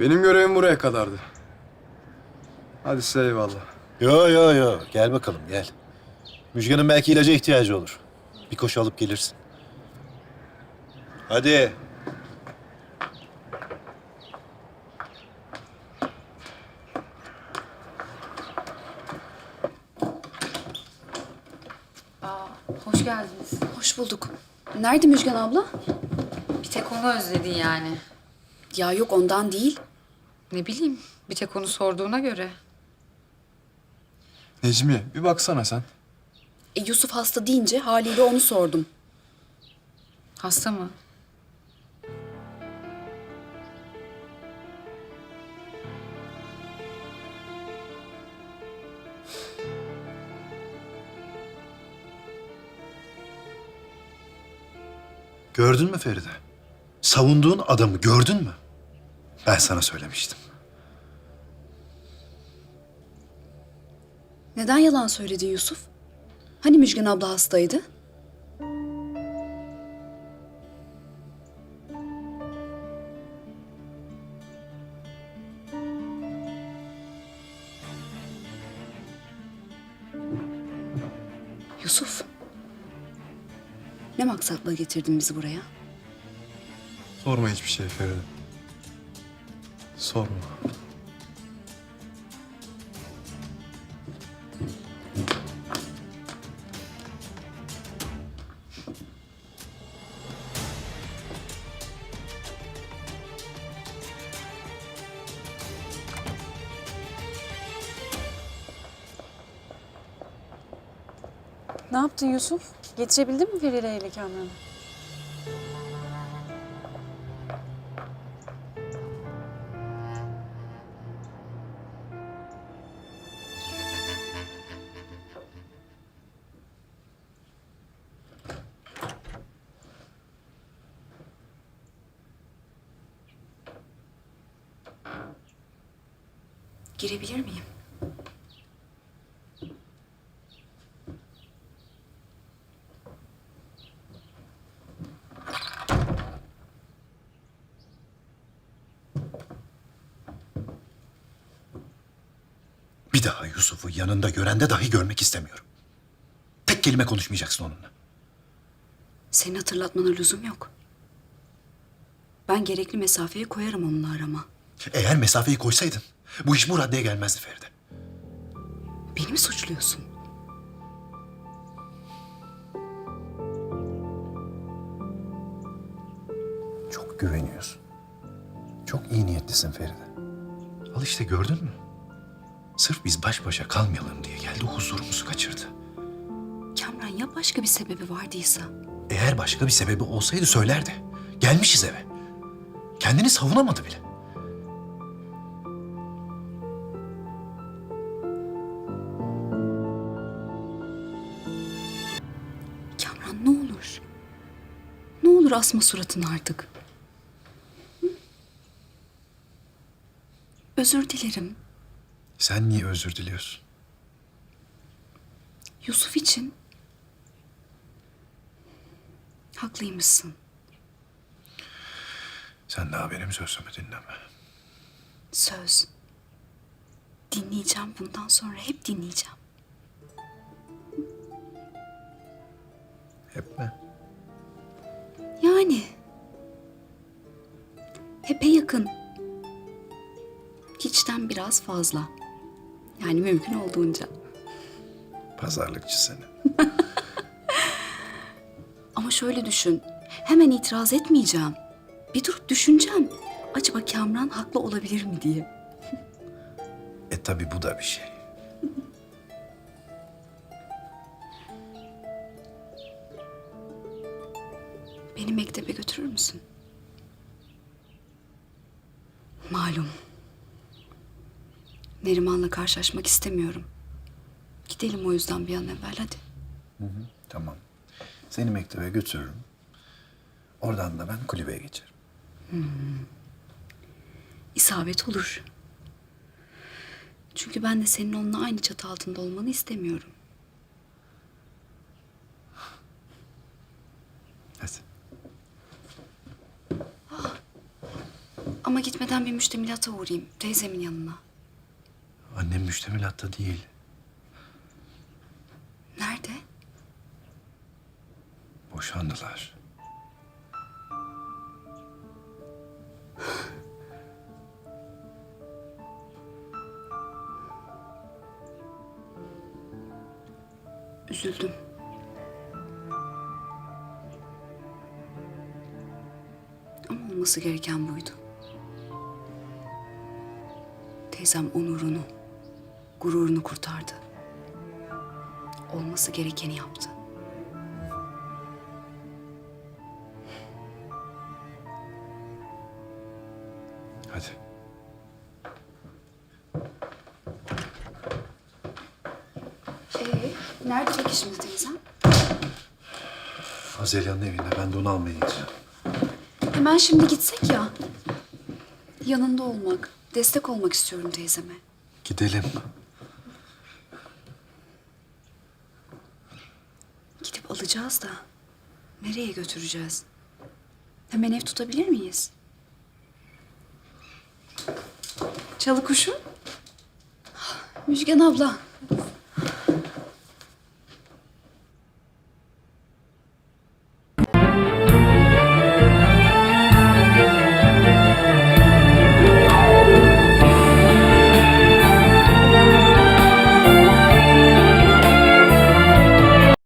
Benim görevim buraya kadardı. Hadi size eyvallah. Yo yo yo. Gel bakalım gel. Müjgan'ın belki ilaca ihtiyacı olur. Bir koşu alıp gelirsin. Hadi. Hoş geldiniz. Hoş bulduk. Nerede Müjgan abla? Bir tek onu özledin yani. Ya yok ondan değil. Ne bileyim, bir tek onu sorduğuna göre. Necmi bir baksana sen. E, Yusuf hasta deyince haliyle onu sordum. Hasta mı? Gördün mü Feride? Savunduğun adamı gördün mü? Ben sana söylemiştim. Neden yalan söyledin Yusuf? Hani Müjgan abla hastaydı? Yusuf. Ne maksatla getirdin bizi buraya? Sorma hiçbir şey Feride. Sorma. Ne yaptın Yusuf? Getirebildin mi Feride ile? Girebilir miyim? Bir daha Yusuf'u yanında görende dahi görmek istemiyorum. Tek kelime konuşmayacaksın onunla. Seni hatırlatmana lüzum yok. Ben gerekli mesafeyi koyarım onunla arama. Eğer mesafeyi koysaydın bu iş bu raddeye gelmezdi Feride. Beni mi suçluyorsun? Çok güveniyorsun. Çok iyi niyetlisin Feride. Al işte gördün mü? Sırf biz baş başa kalmayalım diye geldi huzurumuzu kaçırdı. Kamran ya başka bir sebebi vardıysa? Eğer başka bir sebebi olsaydı söylerdi. Gelmişiz eve. Kendini savunamadı bile. Olur asma suratını artık. Hı? Özür dilerim. Sen niye özür diliyorsun? Yusuf için. Haklıymışsın. Sen daha benim sözümü dinleme. Söz. Dinleyeceğim bundan sonra hep dinleyeceğim. Hep mi? Hepe yakın. Hiçten biraz fazla. Yani mümkün olduğunca. Pazarlıkçı seni. Ama şöyle düşün. Hemen itiraz etmeyeceğim. Bir durup düşüneceğim. Acaba Kamran haklı olabilir mi diye. E tabi bu da bir şey. Beni mektebe götürür müsün? Malum. Neriman'la karşılaşmak istemiyorum. Gidelim o yüzden bir an evvel hadi. Tamam. Seni mektebe götürürüm. Oradan da ben kulübeye geçerim. İsabet olur. Çünkü ben de senin onunla aynı çatı altında olmanı istemiyorum. Hadi. Ama gitmeden bir müştemilata uğrayayım. Teyzemin yanına. Annem müştemilatta değil. Nerede? Boşandılar. Üzüldüm. Ama olması gereken buydu. Teyzem onurunu, gururunu kurtardı. Olması gerekeni yaptı. Hadi. Ee, nerede peki şimdi teyzem? Azelya'nın evinde. Ben de onu almaya gideceğim. Hemen şimdi gitsek ya. Yanında olmak, destek olmak istiyorum teyzeme. Gidelim. Gidip alacağız da nereye götüreceğiz? Hemen ev tutabilir miyiz? Çalı kuşu. Müjgan abla.